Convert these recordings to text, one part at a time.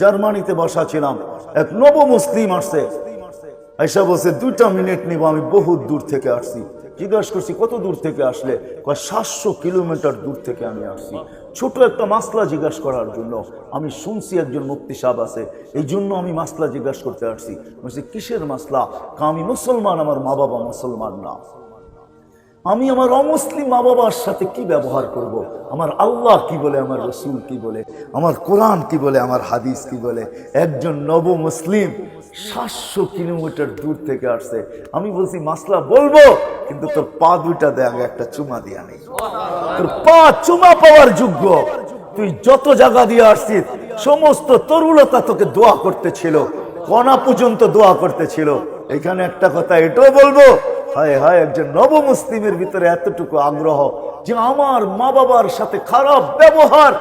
জার্মানিতে বসা ছিলাম এক নব মুসলিম আসছে। আইসা বলছে দুটা মিনিট নিব, আমি বহুত দূর থেকে আসছি। জিজ্ঞাসা করছি, কত দূর থেকে আসলে? কয়, সাতশো কিলোমিটার দূর থেকে আমি আসছি। ছোট একটা মাসলা জিজ্ঞাসা করার জন্য আমি শুনছি, একজন মুক্তি সাহেব আছে। এই জন্য আমি মাসলা জিজ্ঞাসা করতে আসছি। বলছি, কিসের মাসলা? আমি মুসলমান, আমার মা বাবা মুসলমান না। আমি আমার অমুসলিম মা বাবার সাথে কি ব্যবহার করব। আমার আল্লাহ কি বলে, আমার রসুল কি বলে? আমার কোরআন কি বলে, আমার হাদিস কি বলে? একজন নব মুসলিম সাতশো কিলোমিটার দূর থেকে আসছে। আমি বলছি, মাসলা বলব, কিন্তু তোর পা দুইটা দে আগে একটা চুমা দিয়া নেই তোর পা চুমা পাওয়ার যোগ্য। তুই যত জায়গা দিয়ে আসছিস, সমস্ত তরুলতা তোকে দোয়া করতেছিল, কণা পর্যন্ত দোয়া করতেছিল। এখানে একটা কথা এটাও বলব হায় হায়, একজন নব মুসলিমের ভিতরে এতটুকু আগ্রহ যে আমার মা বাবার সাথে খারাপ ব্যবহার,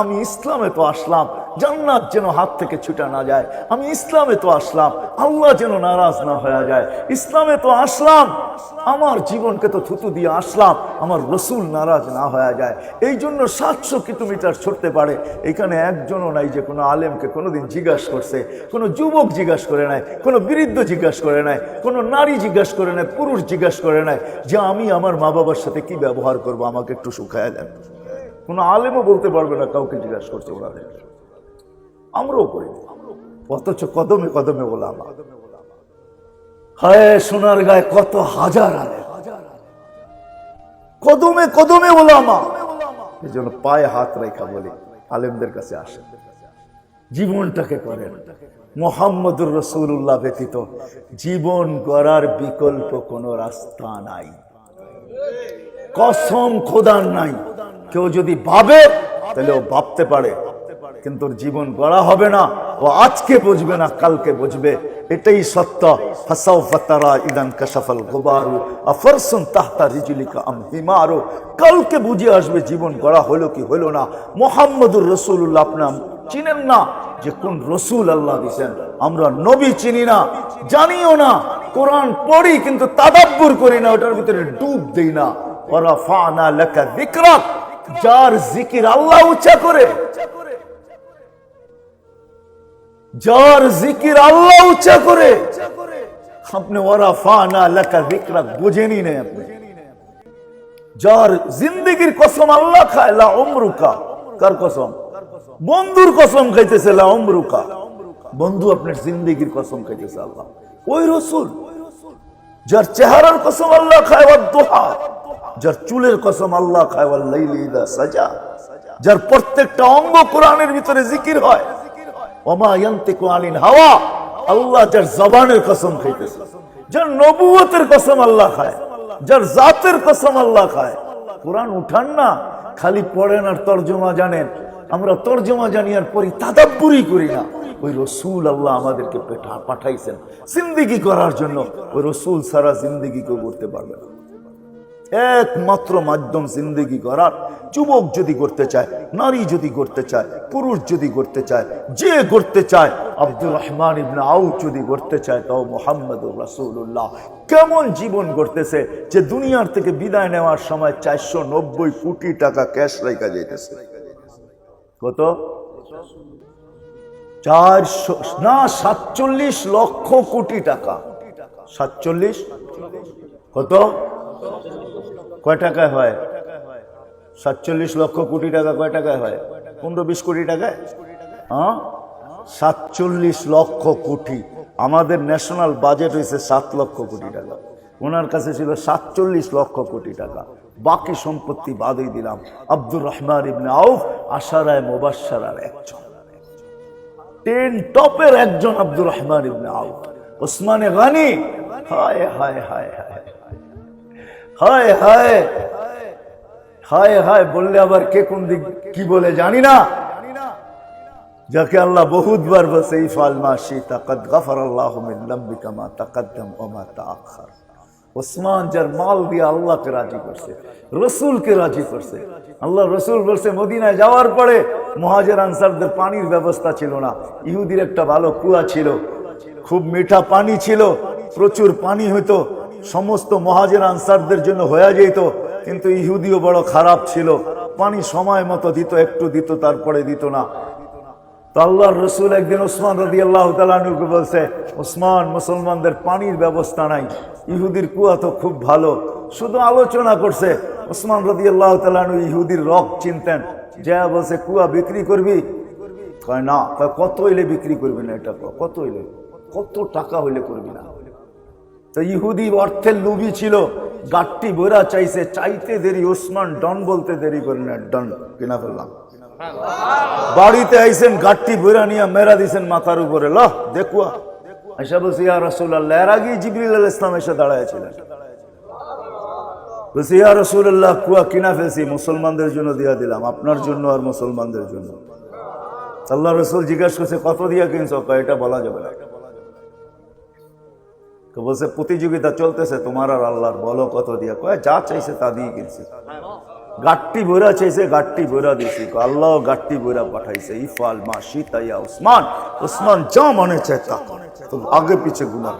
আমি ইসলামে তো আসলাম। জান্নাত যেন হাত থেকে ছুটা না যায়। আমি ইসলামে তো আসলাম, আল্লাহ যেন নারাজ না হয়ে যায়। ইসলামে তো আসলাম, আমার জীবনকে তো থুতু দিয়ে আসলাম, আমার রসুল নারাজ না হয়ে যায়। এই জন্য সাতশো কিলোমিটার ছড়তে পারে। এখানে একজনও নাই যে কোনো আলেমকে কোনোদিন জিজ্ঞাসা করছে, কোনো যুবক জিজ্ঞাসা করে নাই, কোনো বৃদ্ধ জিজ্ঞাসা করে নাই, কোনো নারী জিজ্ঞাসা করে নাই, পুরুষ জিজ্ঞাসা করে নাই যে আমি আমার মা বাবার সাথে কি ব্যবহার করব, আমাকে একটু শুকায় দেন। কোনো আলেমও বলতে পারবে না, কাউকে জিজ্ঞাসা করছে ওনাদের আমরাও করি। অথচ কদমে কদমে বললাম হায় সোনার গায়ে কত হাজার আলে। কদমে কদমে ওলামা এই জন্য পায়ে হাত রেখা বলি, আলেমদের কাছে আসেন। জীবনটাকে করেন। মোহাম্মদুর রসুল্লাহ ব্যতীত জীবন গড়ার বিকল্প কোনো রাস্তা নাই। কসম খোদার নাই। কেউ যদি ভাবে, তাহলে ও ভাবতে পারে কিন্তু জীবন গড়া হবে না, ও আজকে বুঝবে না, কালকে বুঝবে। এটাই সত্য। ফাতারা ইদান কাশাফাল গোবারু তাহতা রিজুলিকা আম হিমারু কালকে বুঝে আসবে জীবন গড়া হলো কি হলো না। মোহাম্মদুর রসুল্লাহ আপনার চিনেন না যে কোন রসুল আল্লাহ দিছেন আমরা নবী চিনি না, জানিও না। কোরআন পড়ি কিন্তু তাদাব্বুর করি না, ওটার ভিতরে ডুব দেই না। ওরা ফানা লেখা দিকরাক যার জিকির আল্লাহ উচ্চা করে। যার জিকির আল্লাহ উচ্চা করে। আপনি ওরা ফানা লেখা দিকরাক বুঝেনি নেই আপনি? যার জিন্দগির কসম আল্লাহ খায়, লা উমরুকা। কার কসম? বন্ধুর কসম খাইতেছে, লা উমরুকা। বন্ধু আপনার জিন্দগির কসম খাইতেছে আল্লাহ। ওই রসুল, যার চেহারার কসম আল্লাহ খায় দোহা। যার চুলের কসম আল্লাহ খায় সাজা। যার প্রত্যেকটা অঙ্গ কোরআনের ভিতরে জিকির হয় যার জবানের কসম খাইতেছে, যার নবুয়তের কসম আল্লাহ খায়, যার জাতের কসম আল্লাহ খায়। কোরআন উঠান না, খালি পড়েন আর তর্জমা জানেন। আমরা তর্জমা জানি আর পড়ি তাদাব্বুরি করি না। ওই রসুল আল্লাহ আমাদেরকে পেঠা- পাঠাইছেন। জিন্দিগি করার জন্য ওই রসুল সারা জিন্দিগি কেউ করতে পারবে না। একমাত্র মাধ্যম জিন্দিগি করার। যুবক যদি করতে চায়, নারী যদি করতে চায়, পুরুষ যদি করতে চায়, যে করতে চায়, আব্দুর রহমান ইবনে আউ যদি করতে চায়, তাও মোহাম্মদ রাসূলুল্লাহ। কেমন জীবন করতেছে যে দুনিয়ার থেকে বিদায় নেওয়ার সময় চারশো নব্বই কোটি টাকা ক্যাশ রেখা যাইতেছে। কত? চারশো, না, সাতচল্লিশ লক্ষ কোটি টাকা। সাতচল্লিশ? কত? কয় টাকায় হয়? সাতচল্লিশ লক্ষ কোটি টাকা কয় টাকায় হয়? পনেরো বিশ কোটি টাকায়? হ্যাঁ? সাতচল্লিশ লক্ষ কোটি। আমাদের ন্যাশনাল বাজেট হয়েছে সাত লক্ষ কোটি টাকা। ওনার কাছে ছিল সাতচল্লিশ লক্ষ কোটি টাকা। বাকি সম্পত্তি বাদই দিলাম। আব্দুর রহমান ইবনে আউফ আশারায় মোবাসার একজন। টেন টপের একজন আব্দুর রহমান ইবনে আউফ। ওসমানে গানি। হায় হায় হায় হায়। হায় হায় হায় হায় বললে আবার কে কোন দিক কি বলে জানি না। যাকে আল্লাহ বহুতবার বসে ইফাল মা শীতা কদ গফর আল্লাহ মিন লাম্বিকা মা তাকাদ্দাম ওয়া মা তাআখার। ওসমান যার মাল দিয়ে আল্লাহকে রাজি করছে, রসুলকে রাজি করছে। আল্লাহ রসুল বলছে, মদিনায় যাওয়ার পরে মহাজের আনসারদের পানির ব্যবস্থা ছিল না। ইহুদির একটা ভালো কুয়া ছিল। খুব মিঠা পানি ছিল, প্রচুর পানি হইতো। সমস্ত মহাজের আনসারদের জন্য হয়ে যেত, কিন্তু ইহুদিও বড় খারাপ ছিল। পানি সময় মতো দিত, একটু দিত, তারপরে দিত না। তো আল্লাহর রসুল একদিন ওসমান রদি আল্লাহ তালুকে বলছে, ওসমান, মুসলমানদের পানির ব্যবস্থা নাই। ইহুদির কুয়া তো খুব ভালো। শুধু আলোচনা করছে। ওসমান রদি আল্লাহ তালু ইহুদির রক চিনতেন। যা বলছে, কুয়া বিক্রি করবি? কয়, না। কত হইলে বিক্রি করবি না এটা? কত হইলে? কত টাকা হইলে করবি না? তো ইহুদি অর্থের লুবি ছিল, গাট্টি বইরা চাইছে, চাইতে দেরি, ওসমান ডন বলতে দেরি করেন না ডন, কিনা ফেললাম বাড়িতে আইসেন গাট্টি বইরা নিয়ে মেরা দিছেন মাথার উপরে লহ দেখুয়া। এসে বলছি, ইয়া রসুল্লাহ এর জিবরিল ইসলাম এসে দাঁড়াইছিলেন বলছি, ইয়া রসুল্লাহ কুয়া কিনা ফেলছি, মুসলমানদের জন্য দিয়া দিলাম, আপনার জন্য আর মুসলমানদের জন্য। আল্লাহ রসুল জিজ্ঞাসা করছে, কত দিয়া কিনছো? এটা বলা যাবে না। তো বলছে, প্রতিযোগিতা চলতেছে, তোমার আর আল্লাহর বলো কত দিয়া। কয়, যা চাইছে তা দিয়ে কিনছি। গাট্টি বইরা চাইছে, গাট্টি বইরা দিছি। আল্লাহ গাট্টি বইরা পাঠাইছে, ইফাল মা সীতাইয়া উসমান। উসমান যা মনে চায় তা তো আগে পিছে গুনা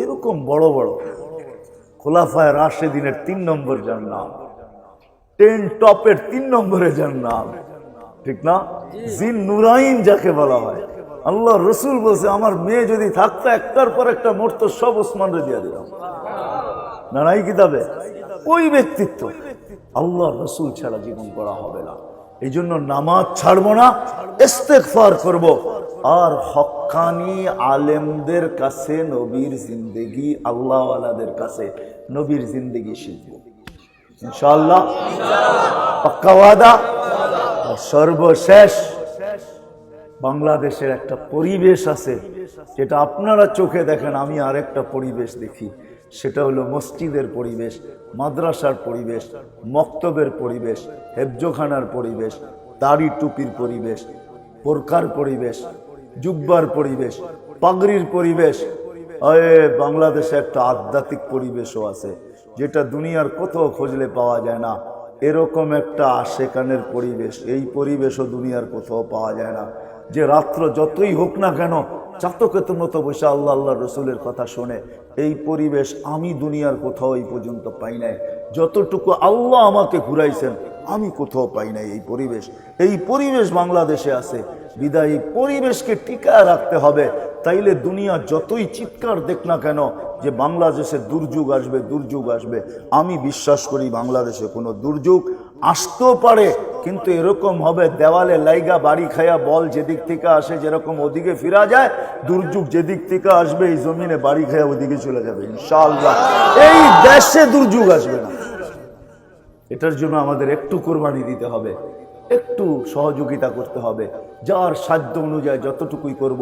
এরকম বড় বড় খোলাফায় রাশেদিনের তিন নম্বর যার নাম, টেন টপের তিন নম্বরে যার নাম, ঠিক না? জিন নুরাইন যাকে বলা হয়। আল্লাহ রসুল বলছে, আমার মেয়ে যদি থাকতো, একটার পর একটা মরতো, সব ওসমানরে দিয়ে দিলাম না, নাই কিতাবে? ওই ব্যক্তিত্ব। আল্লাহ রসুল ছাড়া জীবন করা হবে না। এই জন্য নামাজ ছাড়বো না ইস্তেকফার করব। আর হক্কানি আলেমদের কাছে নবীর জিন্দেগি আল্লাহ আলাদের কাছে নবীর জিন্দেগি শিখব। ইনশাআল্লাহ, পাক্কা ওয়াদা। সর্বশেষ বাংলাদেশের একটা পরিবেশ আছে, যেটা আপনারা চোখে দেখেন, আমি আরেকটা পরিবেশ দেখি। সেটা হলো মসজিদের পরিবেশ, মাদ্রাসার পরিবেশ, মক্তবের পরিবেশ, হেফজোখানার পরিবেশ, দাড়ি টুপির পরিবেশ, বোরকার পরিবেশ, জুব্বার পরিবেশ, পাগড়ির পরিবেশ। বাংলাদেশে একটা আধ্যাত্মিক পরিবেশও আছে, যেটা দুনিয়ার কোথাও খুঁজলে পাওয়া যায় না। এরকম একটা আশেকানের পরিবেশ, এই পরিবেশও দুনিয়ার কোথাও পাওয়া যায় না। যে রাত্র যতই হোক না কেন চাতকের মতো বসে আল্লাহ আল্লাহ রসুলের কথা শোনে, এই পরিবেশ আমি দুনিয়ার কোথাও এই পর্যন্ত পাই নাই। যতটুকু আল্লাহ আমাকে ঘুরাইছেন, আমি কোথাও পাই নাই এই পরিবেশ। এই পরিবেশ বাংলাদেশে আছে। বিদায় পরিবেশকে টিকায় রাখতে হবে। তাইলে দুনিয়া যতই চিৎকার দেখ না কেন যে বাংলাদেশে দুর্যোগ আসবে দুর্যোগ আসবে। আমি বিশ্বাস করি বাংলাদেশে কোনো দুর্যোগ আসতেও পারে, কিন্তু এরকম হবে, দেওয়ালে লাইগা বাড়ি খায়া বল যেদিক থেকে আসে যেরকম ওদিকে ফিরা যায়, দুর্যোগ যেদিক থেকে আসবে, এই জমিনে বাড়ি খায়া ওদিকে চলে যাবে, ইনশাআল্লাহ এই দেশে দুর্যোগ আসবে না এটার জন্য আমাদের একটু কোরবানি দিতে হবে, একটু সহযোগিতা করতে হবে, যার সাধ্য অনুযায়ী যতটুকুই করব।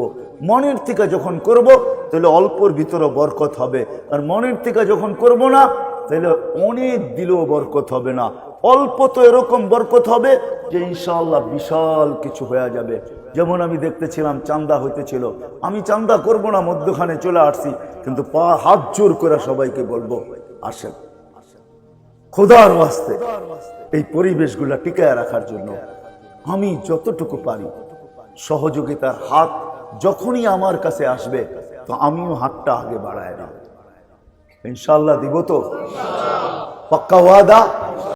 মনের থেকে যখন করব, তাহলে অল্পর ভিতরে বরকত হবে আর মনের থেকে যখন করব না তাহলে অনেক দিলেও বরকত হবে না। অল্প তো এরকম বরকত হবে যে ইনশাআল্লাহ বিশাল কিছু হয়ে যাবে। যেমন আমি দেখতেছিলাম চান্দা হইতেছিল। আমি চান্দা করব না, মধ্যখানে চলে আসছি। কিন্তু পা হাত জোর করে সবাইকে বলব, আসেন। খোদার ওয়াস্তে, এই পরিবেশগুলা টিকায় রাখার জন্য আমি যতটুকু পারি সহযোগিতার হাত যখনই আমার কাছে আসবে, তো আমিও হাতটা আগে বাড়ায় না ইনশাল্লাহ দিব তো? পাক্কা ওয়াদা?